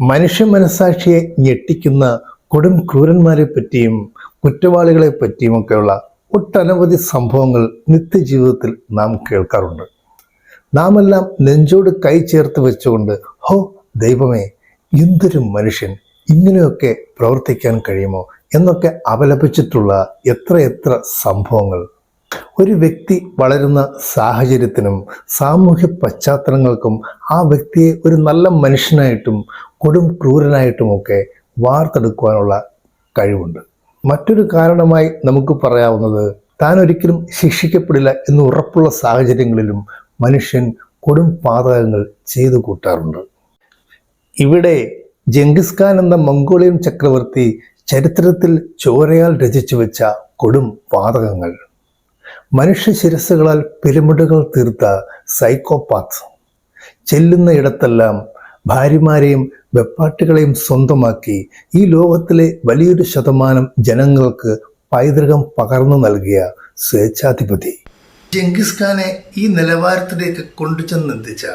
മനുഷ്യ മനസാക്ഷിയെ ഞെട്ടിക്കുന്ന കൊടും ക്രൂരന്മാരെ പറ്റിയും കുറ്റവാളികളെ പറ്റിയും ഒക്കെയുള്ള ഒട്ടനവധി സംഭവങ്ങൾ നിത്യജീവിതത്തിൽ നാം കേൾക്കാറുണ്ട്. നാം എല്ലാം നെഞ്ചോട് കൈ ചേർത്ത് വെച്ചുകൊണ്ട് ഹോ ദൈവമേ എന്തൊരു മനുഷ്യൻ ഇങ്ങനെയൊക്കെ പ്രവർത്തിക്കാൻ കഴിയുമോ എന്നൊക്കെ അപലപിച്ചിട്ടുള്ള എത്രയെത്ര സംഭവങ്ങൾ. ഒരു വ്യക്തി വളരുന്ന സാഹചര്യത്തിനും സാമൂഹ്യ പശ്ചാത്തലങ്ങൾക്കും ആ വ്യക്തിയെ ഒരു നല്ല മനുഷ്യനായിട്ടും കൊടും ക്രൂരനായിട്ടുമൊക്കെ വാർത്തെടുക്കുവാനുള്ള കഴിവുണ്ട്. മറ്റൊരു കാരണമായി നമുക്ക് പറയാവുന്നത് താൻ ഒരിക്കലും ശിക്ഷിക്കപ്പെടില്ല എന്ന് ഉറപ്പുള്ള സാഹചര്യങ്ങളിലും മനുഷ്യൻ കൊടും പാതകങ്ങൾ ചെയ്തു കൂട്ടാറുണ്ട്. ഇവിടെ ജംഗിസ് ഖാൻ എന്ന മംഗോളിയൻ ചക്രവർത്തി ചരിത്രത്തിൽ ചോരയാൽ രചിച്ചു വെച്ച കൊടും പാതകങ്ങൾ. മനുഷ്യ ശിരസ്സുകളാൽ പിരമിഡുകൾ തീർത്ത സൈക്കോപാത്ത്. ചെല്ലുന്ന ഇടത്തെല്ലാം ഭാര്യമാരെയും വെപ്പാട്ടുകളെയും സ്വന്തമാക്കി ഈ ലോകത്തിലെ വലിയൊരു ശതമാനം ജനങ്ങൾക്ക് പൈതൃകം പകർന്നു നൽകിയ സ്വേച്ഛാധിപതി. ജംഗിസ് ഖാനെ ഈ നിലവാരത്തിലേക്ക് കൊണ്ടുചെന്നെത്തിച്ച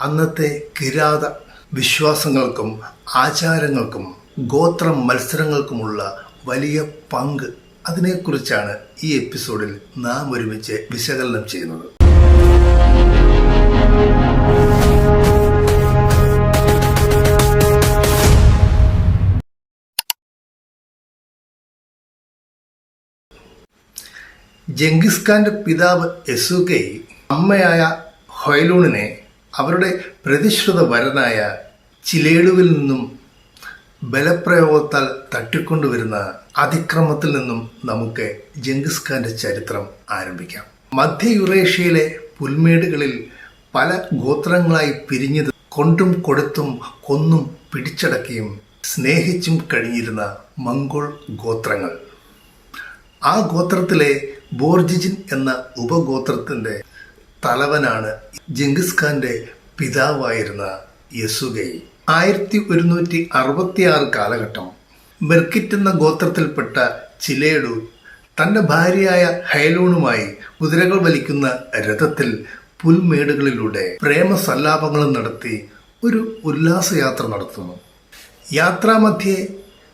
അന്നത്തെ കിരാത വിശ്വാസങ്ങൾക്കും ആചാരങ്ങൾക്കും ഗോത്ര മത്സരങ്ങൾക്കുമുള്ള വലിയ പങ്ക് അതിനെക്കുറിച്ചാണ് ഈ എപ്പിസോഡിൽ നാം ഒരുമിച്ച് വിശകലനം ചെയ്യുന്നത്. ജംഗിസ് ഖാന്റെ പിതാവ് യസുകൈ അമ്മയായ ഹൊയലൂണിനെ അവരുടെ പ്രതിശ്രുത വരനായ ചിലേടുവിൽ നിന്നും ബലപ്രയോഗത്താൽ തട്ടിക്കൊണ്ടുവരുന്ന അതിക്രമത്തിൽ നിന്നും നമുക്ക് ജംഗിസ് ഖാന്റെ ചരിത്രം ആരംഭിക്കാം. മധ്യ യുറേഷ്യയിലെ പുൽമേടുകളിൽ പല ഗോത്രങ്ങളായി പിരിഞ്ഞത് കൊണ്ടും കൊടുത്തും കൊന്നും പിടിച്ചടക്കിയും സ്നേഹിച്ചും കഴിഞ്ഞിരുന്ന മംഗോൾ ഗോത്രങ്ങൾ. ആ ഗോത്രത്തിലെ ബോർജിജിൻ എന്ന ഉപഗോത്രത്തിന്റെ തലവനാണ് ജംഗിസ് ഖാന്റെ പിതാവായിരുന്ന യസുഗൈ. ആയിരത്തി ഒരുന്നൂറ്റി അറുപത്തി ആറ് കാലഘട്ടം മെർക്കിറ്റ് എന്ന ഗോത്രത്തിൽപ്പെട്ട ചിലേഡു തന്റെ ഭാര്യയായ ഹൈലൂണുമായി കുതിരകൾ വലിക്കുന്ന രഥത്തിൽ പുൽമേടുകളിലൂടെ പ്രേമ പ്രേമസല്ലാപങ്ങളും നടത്തി ഒരു ഉല്ലാസയാത്ര നടത്തുന്നു. യാത്രാമധ്യേ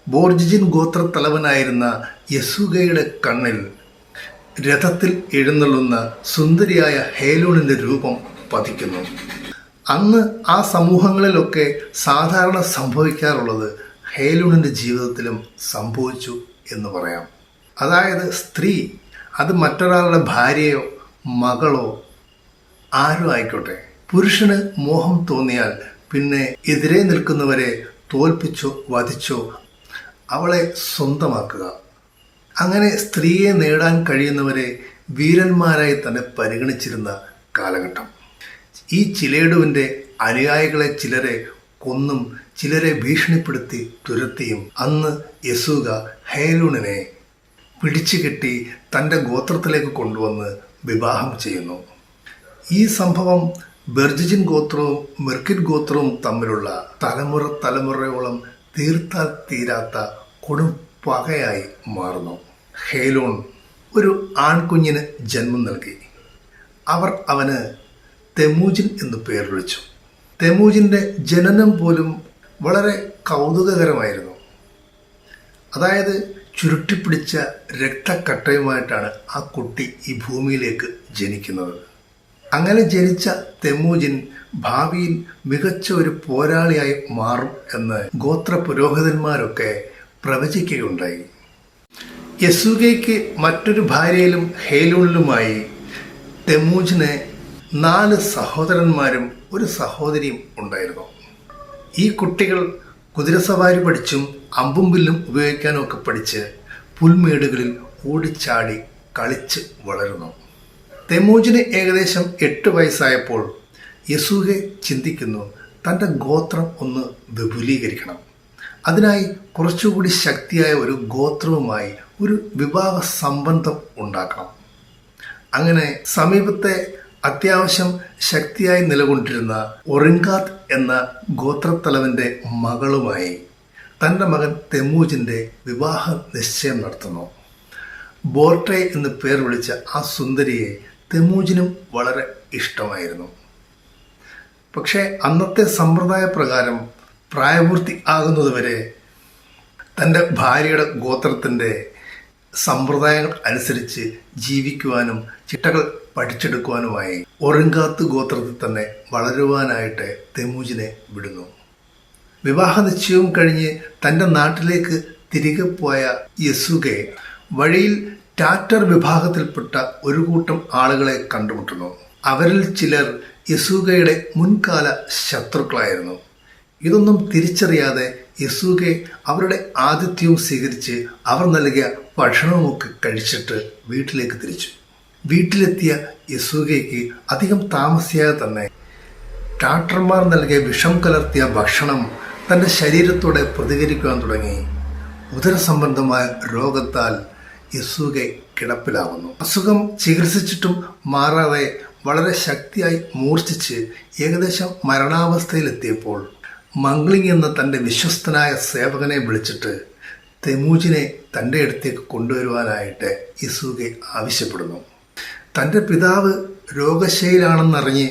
ബോർജിജിൻ ഗോത്ര തലവനായിരുന്ന യസുഗയുടെ കണ്ണിൽ രഥത്തിൽ എഴുന്നള്ളുന്ന സുന്ദരിയായ ഹേലൂണിന്റെ രൂപം പതിക്കുന്നു. അന്ന് ആ സമൂഹങ്ങളിലൊക്കെ സാധാരണ സംഭവിക്കാറുള്ളത് ഹേലൂണിന്റെ ജീവിതത്തിലും സംഭവിച്ചു എന്ന് പറയാം. അതായത് സ്ത്രീ അത് മറ്റൊരാളുടെ ഭാര്യയോ മകളോ ആരും ആയിക്കോട്ടെ. പുരുഷന് മോഹം തോന്നിയാൽ പിന്നെ എതിരെ നിൽക്കുന്നവരെ തോൽപ്പിച്ചോ വധിച്ചോ അവളെ സ്വന്തമാക്കുക. അങ്ങനെ സ്ത്രീയെ നേടാൻ കഴിയുന്നവരെ വീരന്മാരായി തന്നെ പരിഗണിച്ചിരുന്ന കാലഘട്ടം. ഈ ചിലേടുവിന്റെ അനുയായികളെ ചിലരെ കൊന്നും ചിലരെ ഭീഷണിപ്പെടുത്തി തുരത്തിയും അന്ന് യസൂക ഹേലൂണിനെ പിടിച്ചു കെട്ടി തന്റെ ഗോത്രത്തിലേക്ക് കൊണ്ടുവന്ന് വിവാഹം ചെയ്യുന്നു. ഈ സംഭവം ബെർജിജിൻ ഗോത്രവും മെർക്കിറ്റ് ഗോത്രവും തമ്മിലുള്ള തലമുറ തലമുറയോളം തീർത്താൽ തീരാത്ത കൊടും പകയായി മാറുന്നു. ഹേലോൺ ഒരു ആൺകുഞ്ഞിന് ജന്മം നൽകി. അവർ അവന് തെമൂജിൻ എന്ന് പേർ വിളിച്ചു തെമൂജിന്റെ ജനനം പോലും വളരെ കൗതുകകരമായിരുന്നു. അതായത് ചുരുട്ടിപ്പിടിച്ച രക്തക്കട്ടയുമായിട്ടാണ് ആ കുട്ടി ഈ ഭൂമിയിലേക്ക് ജനിക്കുന്നത്. അങ്ങനെ ജനിച്ച തെമൂജിൻ ഭാവിയിൽ മികച്ച ഒരു പോരാളിയായി മാറും എന്ന് ഗോത്ര പുരോഹിതന്മാരൊക്കെ പ്രവചിക്കുകയുണ്ടായി. യസുഗയ്ക്ക് മറ്റൊരു ഭാര്യയിലും ഹേലൂണിലുമായി തെമൂജിന് നാല് സഹോദരന്മാരും ഒരു സഹോദരിയും ഉണ്ടായിരുന്നു. ഈ കുട്ടികൾ കുതിരസവാരി പഠിച്ചും അമ്പും വില്ലും ഉപയോഗിക്കാനും ഒക്കെ പഠിച്ച് പുൽമേടുകളിൽ ഓടിച്ചാടി കളിച്ച് വളരുന്നു. തെമൂജിന് ഏകദേശം എട്ട് വയസ്സായപ്പോൾ യസൂഹെ ചിന്തിക്കുന്നു തന്റെ ഗോത്രം ഒന്ന് വിപുലീകരിക്കണം. അതിനായി കുറച്ചുകൂടി ശക്തിയായ ഒരു ഗോത്രവുമായി ഒരു വിവാഹ സംബന്ധം ഉണ്ടാക്കണം. അങ്ങനെ സമീപത്തെ അത്യാവശ്യം ശക്തിയായി നിലകൊണ്ടിരുന്ന ഒറിങ്കാത്ത് എന്ന ഗോത്രത്തലവന്റെ മകളുമായി തന്റെ മകൻ തെമൂജിന്റെ വിവാഹ നിശ്ചയം നടത്തുന്നു. ബോർട്ടെ എന്ന് പേർ വിളിച്ച ആ സുന്ദരിയെ തെമൂജിനും വളരെ ഇഷ്ടമായിരുന്നു. പക്ഷേ അന്നത്തെ സമ്പ്രദായ പ്രകാരം പ്രായപൂർത്തി ആകുന്നതുവരെ തന്റെ ഭാര്യയുടെ ഗോത്രത്തിന്റെ സമ്പ്രദായങ്ങൾ അനുസരിച്ച് ജീവിക്കുവാനും ചിട്ടകൾ പഠിച്ചെടുക്കുവാനുമായി ഒറുങ്കാത്ത് ഗോത്രത്തിൽ തന്നെ വളരുവാനായിട്ട് തെമൂജിനെ വിടുന്നു. വിവാഹ നിശ്ചയവും കഴിഞ്ഞ് തന്റെ നാട്ടിലേക്ക് തിരികെ പോയ യസുകെ വഴിയിൽ ടാറ്റർ വിഭാഗത്തിൽപ്പെട്ട ഒരു കൂട്ടം ആളുകളെ കണ്ടുമുട്ടുന്നു. അവരിൽ ചിലർ യസൂകയുടെ മുൻകാല ശത്രുക്കളായിരുന്നു. ഇതൊന്നും തിരിച്ചറിയാതെ യസൂകെ അവരുടെ ആതിഥ്യവും സ്വീകരിച്ച് അവർ നൽകിയ ഭക്ഷണവുമൊക്കെ കഴിച്ചിട്ട് വീട്ടിലേക്ക് തിരിച്ചു. വീട്ടിലെത്തിയ യസൂകയ്ക്ക് അധികം താമസിയാതെ തന്നെ ഡാക്ടർമാർ നൽകിയ വിഷം കലർത്തിയ ഭക്ഷണം തന്റെ ശരീരത്തോടെ പ്രതികരിക്കുവാൻ തുടങ്ങി. ഉദരസംബന്ധമായ രോഗത്താൽ യസൂകെ കിടപ്പിലാവുന്നു. അസുഖം ചികിത്സിച്ചിട്ടും മാറാതെ വളരെ ശക്തിയായി മൂർച്ഛിച്ച് ഏകദേശം മരണാവസ്ഥയിലെത്തിയപ്പോൾ മംഗ്ലിംഗ് എന്ന തന്റെ വിശ്വസ്തനായ സേവകനെ വിളിച്ചിട്ട് തെമൂജിനെ തന്റെ അടുത്തേക്ക് കൊണ്ടുവരുവാനായിട്ട് ഇസുകെ ആവശ്യപ്പെടുന്നു. തന്റെ പിതാവ് രോഗശയിലാണെന്നറിഞ്ഞ്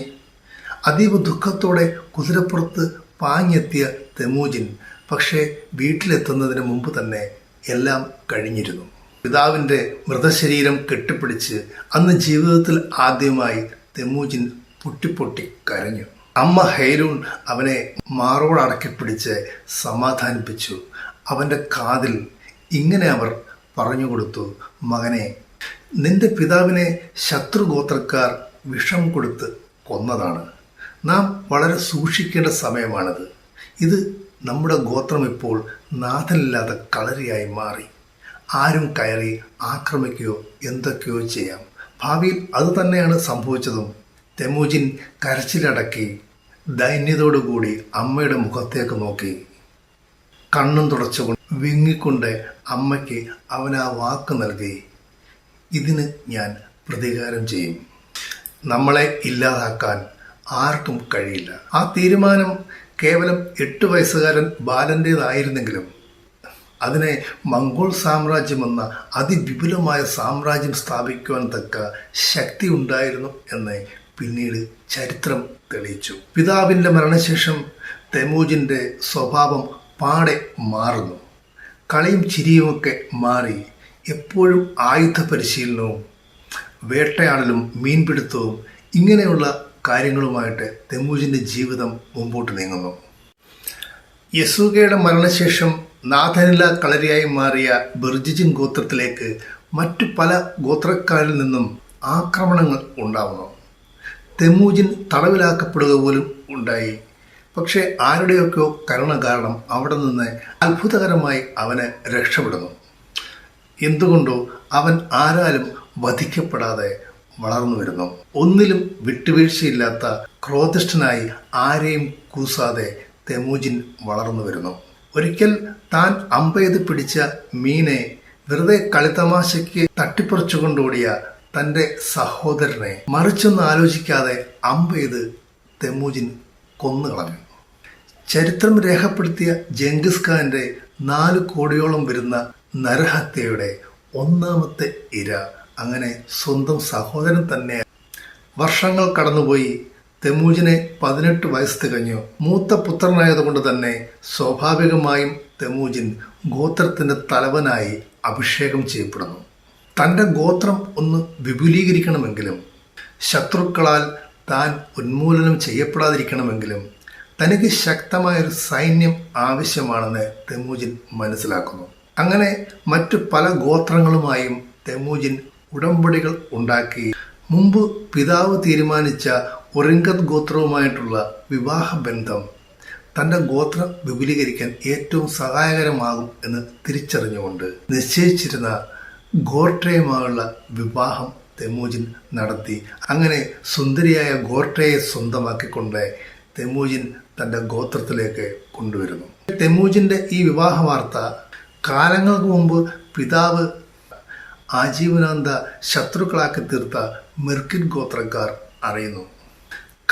അതീവ ദുഃഖത്തോടെ കുതിരപ്പുറത്ത് പാഞ്ഞെത്തിയ തെമൂജിൻ പക്ഷേ വീട്ടിലെത്തുന്നതിന് മുമ്പ് തന്നെ എല്ലാം കഴിഞ്ഞിരുന്നു. പിതാവിന്റെ മൃതശരീരം കെട്ടിപ്പിടിച്ച് അന്ന് ജീവിതത്തിൽ ആദ്യമായി തെമൂജിൻ പൊട്ടിപ്പൊട്ടി കരഞ്ഞു. അമ്മ ഹൈരൂൺ അവനെ മാറോടടക്കി പിടിച്ച് സമാധാനിപ്പിച്ചു. അവന്റെ കാതിൽ ഇങ്ങനെ അവർ പറഞ്ഞു കൊടുത്തു മകനെ നിന്റെ പിതാവിനെ ശത്രുഗോത്രക്കാർ വിഷം കൊടുത്ത് കൊന്നതാണ്. നാം വളരെ സൂക്ഷിക്കേണ്ട സമയമാണിത്. ഇത് നമ്മുടെ ഗോത്രം ഇപ്പോൾ നാഥനില്ലാത്ത കളരിയായി മാറി. ആരും കയറി ആക്രമിക്കുകയോ എന്തൊക്കെയോ ചെയ്യാം. ഭാവിയിൽ അത് തന്നെയാണ് സംഭവിച്ചതും തെമൂജിൻ കരച്ചിലടക്കി ദൈന്യതോടുകൂടി അമ്മയുടെ മുഖത്തേക്ക് നോക്കി. കണ്ണും തുടച്ചുകൊണ്ട് വിങ്ങിക്കൊണ്ട് അമ്മയ്ക്ക് അവൻ ആ വാക്ക് നൽകി. ഇതിന് ഞാൻ പ്രതികാരം ചെയ്യും. നമ്മളെ ഇല്ലാതാക്കാൻ ആർക്കും കഴിയില്ല. ആ തീരുമാനം കേവലം എട്ട് വയസ്സുകാരൻ ബാലന്റേതായിരുന്നെങ്കിലും അതിനെ മംഗോൾ സാമ്രാജ്യം എന്ന അതിവിപുലമായ സാമ്രാജ്യം സ്ഥാപിക്കുവാൻ തക്ക ശക്തി ഉണ്ടായിരുന്നു എന്ന് പിന്നീട് ചരിത്രം തെളിയിച്ചു. പിതാവിന്റെ മരണശേഷം തെമൂജിന്റെ സ്വഭാവം പാടെ മാറുന്നു. കളിയും ചിരിയുമൊക്കെ മാറി. എപ്പോഴും ആയുധ പരിശീലനവും വേട്ടയാടലും മീൻപിടുത്തവും ഇങ്ങനെയുള്ള കാര്യങ്ങളുമായിട്ട് തെമൂജിന്റെ ജീവിതം മുമ്പോട്ട് നീങ്ങുന്നു. യസൂകയുടെ മരണശേഷം നാഥനില കളരിയായി മാറിയ ബിർജിജിൻ ഗോത്രത്തിലേക്ക് മറ്റു പല ഗോത്രക്കാരിൽ നിന്നും ആക്രമണങ്ങൾ ഉണ്ടാവുന്നു. തെമൂജിൻ തടവിലാക്കപ്പെടുക പോലും ഉണ്ടായി. പക്ഷേ ആരുടെയൊക്കെയോ കരുണ കാരണം അവിടെ നിന്ന് അത്ഭുതകരമായി അവന് രക്ഷപ്പെടുന്നു. എന്തുകൊണ്ടോ അവൻ ആരാലും വധിക്കപ്പെടാതെ വളർന്നു വരുന്നു. ഒന്നിലും വിട്ടുവീഴ്ചയില്ലാത്ത ക്രോധിഷ്ഠനായി ആരെയും കൂസാതെ തെമൂജിൻ വളർന്നു വരുന്നു. ഒരിക്കൽ താൻ അമ്പെയ്ത് പിടിച്ച മീനെ വെറുതെ കളിത്തമാശയ്ക്ക് തട്ടിപ്പറിച്ചുകൊണ്ടോടിയ തന്റെ സഹോദരനെ മറിച്ചൊന്ന് ആലോചിക്കാതെ അമ്പെയ്ത് തെമൂജിൻ കൊന്നുകളഞ്ഞു ചരിത്രം രേഖപ്പെടുത്തിയ ജംഗിസ് ഖാന്റെ നാല് കോടിയോളം വരുന്ന നരഹത്യയുടെ ഒന്നാമത്തെ ഇര അങ്ങനെ സ്വന്തം സഹോദരൻ തന്നെ. വർഷങ്ങൾ കടന്നുപോയി. തെമൂജിനെ പതിനെട്ട് വയസ്സ് തികഞ്ഞു. മൂത്ത പുത്രനായതുകൊണ്ട് തന്നെ സ്വാഭാവികമായും തെമൂജിൻ ഗോത്രത്തിന്റെ തലവനായി അഭിഷേകം ചെയ്യപ്പെടുന്നു. തന്റെ ഗോത്രം ഒന്ന് വിപുലീകരിക്കണമെങ്കിലും ശത്രുക്കളാൽ താൻ ഉന്മൂലനം ചെയ്യപ്പെടാതിരിക്കണമെങ്കിലും തനിക്ക് ശക്തമായൊരു സൈന്യം ആവശ്യമാണെന്ന് തെമൂജിൻ മനസ്സിലാക്കുന്നു. അങ്ങനെ മറ്റു പല ഗോത്രങ്ങളുമായും തെമൂജിൻ ഉടമ്പടികൾ ഉണ്ടാക്കി. മുമ്പ് പിതാവ് തീരുമാനിച്ച ഒറിങ്കത് ഗോത്രവുമായിട്ടുള്ള വിവാഹബന്ധം തന്റെ ഗോത്രം വിപുലീകരിക്കാൻ ഏറ്റവും സഹായകരമാകും എന്ന് തിരിച്ചറിഞ്ഞുകൊണ്ട് നിശ്ചയിച്ചിരുന്ന ഗോർട്ടയുമായുള്ള വിവാഹം തെമൂജിൻ നടത്തി. അങ്ങനെ സുന്ദരിയായ ഗോർട്ടയെ സ്വന്തമാക്കിക്കൊണ്ട് തെമൂജിൻ തന്റെ ഗോത്രത്തിലേക്ക് കൊണ്ടുവരുന്നു. തെമൂജിന്റെ ഈ വിവാഹ വാർത്ത കാലങ്ങൾക്ക് മുമ്പ് പിതാവ് ആജീവനാന്ത ശത്രുക്കളാക്കി തീർത്ത മെർക്കിൻ ഗോത്രക്കാർ അറിയുന്നു.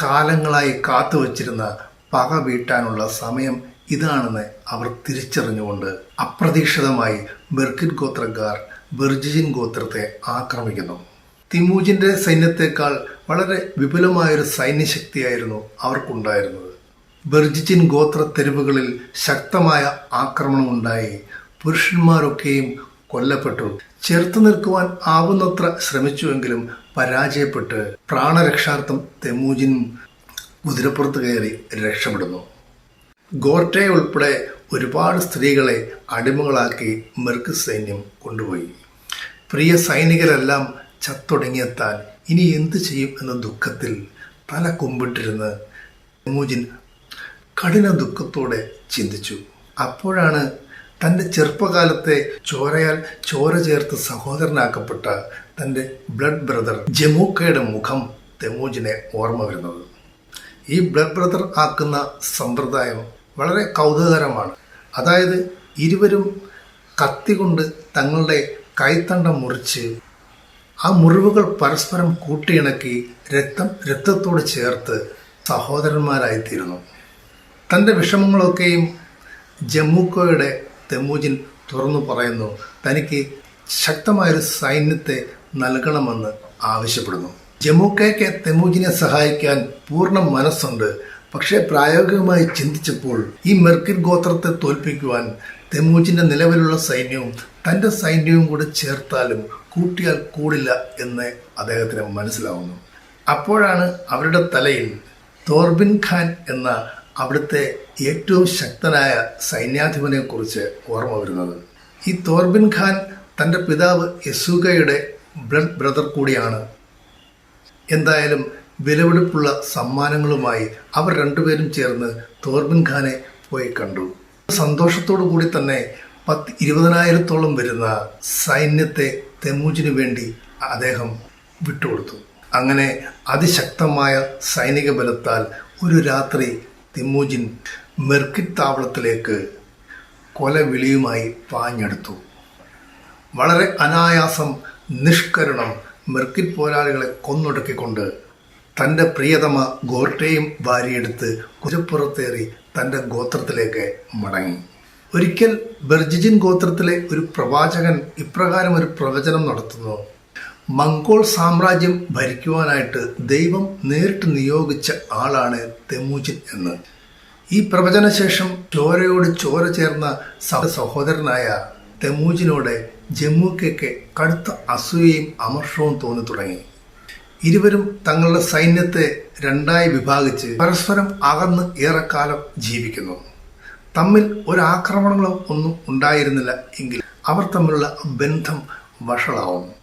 കാലങ്ങളായി കാത്തു കാത്തുവച്ചിരുന്ന പക വീട്ടാനുള്ള സമയം ഇതാണെന്ന് അവർ തിരിച്ചറിഞ്ഞുകൊണ്ട് അപ്രതീക്ഷിതമായി മിർക്കിൻ ഗോത്രക്കാർ ബെർജിജിൻ ഗോത്രത്തെ ആക്രമിക്കുന്നു. തിമൂജിന്റെ സൈന്യത്തെക്കാൾ വളരെ വിപുലമായൊരു സൈന്യശക്തിയായിരുന്നു അവർക്കുണ്ടായിരുന്നത്. ബെർജിച്ചിൻ ഗോത്ര തെരുവുകളിൽ ശക്തമായ ആക്രമണമുണ്ടായി. പുരുഷന്മാരൊക്കെയും കൊല്ലപ്പെട്ടു. ചെറുത്തു നിൽക്കുവാൻ ആവുന്നത്ര ശ്രമിച്ചുവെങ്കിലും പരാജയപ്പെട്ട് പ്രാണരക്ഷാർത്ഥം തെമൂജിനും കുതിരപ്പുറത്ത് കയറി രക്ഷപ്പെടുന്നു. ഗോർട്ടയെ ഉൾപ്പെടെ ഒരുപാട് സ്ത്രീകളെ അടിമകളാക്കി മെർക്ക് സൈന്യം കൊണ്ടുപോയി. പ്രിയ സൈനികരെല്ലാം ചത്തുടങ്ങിയെത്താൻ ഇനി എന്തു ചെയ്യും എന്ന ദുഃഖത്തിൽ തല കുമ്പിട്ടിരുന്ന് മൂജിൻ കഠിന ദുഃഖത്തോടെ ചിന്തിച്ചു. അപ്പോഴാണ് തന്റെ ചെറുപ്പകാലത്തെ ചോരയാൽ ചോര ചേർത്ത് സഹോദരനാക്കപ്പെട്ട തന്റെ ബ്ലഡ് ബ്രദർ ജമൂക്കയുടെ മുഖം തെമൂജിനെ ഓർമ്മ വരുന്നത്. ഈ ബ്ലഡ് ബ്രദർ ആക്കുന്ന സമ്പ്രദായം വളരെ കൗതുകകരമാണ്. അതായത് ഇരുവരും കത്തി കൊണ്ട് തങ്ങളുടെ കൈത്തണ്ടം മുറിച്ച് ആ മുറിവുകൾ പരസ്പരം കൂട്ടിയിണക്കി രക്തം രക്തത്തോട് ചേർത്ത് സഹോദരന്മാരായിത്തീരുന്നു. തന്റെ വിഷമങ്ങളൊക്കെയും ജമ്മൂക്കോയുടെ തെമൂജിൻ തുറന്നു പറയുന്നു. തനിക്ക് ശക്തമായൊരു സൈന്യത്തെ നൽകണമെന്ന് ആവശ്യപ്പെടുന്നു. ജമ്മൂക്കയ്ക്ക് തെമൂജിനെ സഹായിക്കാൻ പൂർണ മനസ്സുണ്ട്. പക്ഷേ പ്രായോഗികമായി ചിന്തിച്ചപ്പോൾ ഈ മെർക്കിൻ ഗോത്രത്തെ തോൽപ്പിക്കുവാൻ തെമൂജിന്റെ നിലവിലുള്ള സൈന്യവും തന്റെ സൈന്യവും കൂടെ ചേർത്താലും കൂട്ടിയാൽ കൂടില്ല എന്ന് അദ്ദേഹത്തിന് മനസ്സിലാവുന്നു. അപ്പോഴാണ് അവരുടെ തലയിൽ തോർബിൻ ഖാൻ എന്ന അവിടുത്തെ ഏറ്റവും ശക്തനായ സൈന്യാധിപനെ കുറിച്ച് ഓർമ്മ വരുന്നത്. ഈ തോർബിൻ ഖാൻ തന്റെ പിതാവ് യസൂഗയുടെ ബ്ലഡ് ബ്രദർ കൂടിയാണ്. എന്തായാലും വിലപിടിപ്പുള്ള സമ്മാനങ്ങളുമായി അവർ രണ്ടുപേരും ചേർന്ന് തോർബിൻ ഖാനെ പോയി കണ്ടു. സന്തോഷത്തോടു കൂടി തന്നെ പത്ത് ഇരുപതിനായിരത്തോളം വരുന്ന സൈന്യത്തെ തെമൂജിന് വേണ്ടി അദ്ദേഹം വിട്ടുകൊടുത്തു. അങ്ങനെ അതിശക്തമായ സൈനിക ബലത്താൽ ഒരു രാത്രി തെമൂജിൻ മെർക്കിറ്റ് താവളത്തിലേക്ക് കൊലവിളിയുമായി പാഞ്ഞെടുത്തു. വളരെ അനായാസം നിഷ്കരണം മെർക്കിറ്റ് പോരാളികളെ കൊന്നൊടുക്കിക്കൊണ്ട് തന്റെ പ്രിയതമ ഗോർട്ടയും വാരിയെടുത്ത് കുതിരപ്പുറത്തേറി തന്റെ ഗോത്രത്തിലേക്ക് മടങ്ങി. ഒരിക്കൽ ബെർജിജിൻ ഗോത്രത്തിലെ ഒരു പ്രവാചകൻ ഇപ്രകാരം ഒരു പ്രവചനം നടത്തുന്നു. മംഗോൾ സാമ്രാജ്യം ഭരിക്കുവാനായിട്ട് ദൈവം നേരിട്ട് നിയോഗിച്ച ആളാണ് തെമൂജിൻ എന്ന്. ഈ പ്രവചനശേഷം ചോരയോട് ചോര ചേർന്ന സഹ സഹോദരനായ തെമൂജിനോട് ജമ്മൂക്കയ്ക്ക് കടുത്ത അസൂയയും അമർഷവും തോന്നി തുടങ്ങി ഇരുവരും തങ്ങളുടെ സൈന്യത്തെ രണ്ടായി വിഭാഗിച്ച് പരസ്പരം അകന്ന് ഏറെക്കാലം ജീവിക്കുന്നു. തമ്മിൽ ഒരാക്രമണങ്ങളും ഒന്നും ഉണ്ടായിരുന്നില്ല എങ്കിൽ അവർ തമ്മിലുള്ള ബന്ധം വഷളാവുന്നു.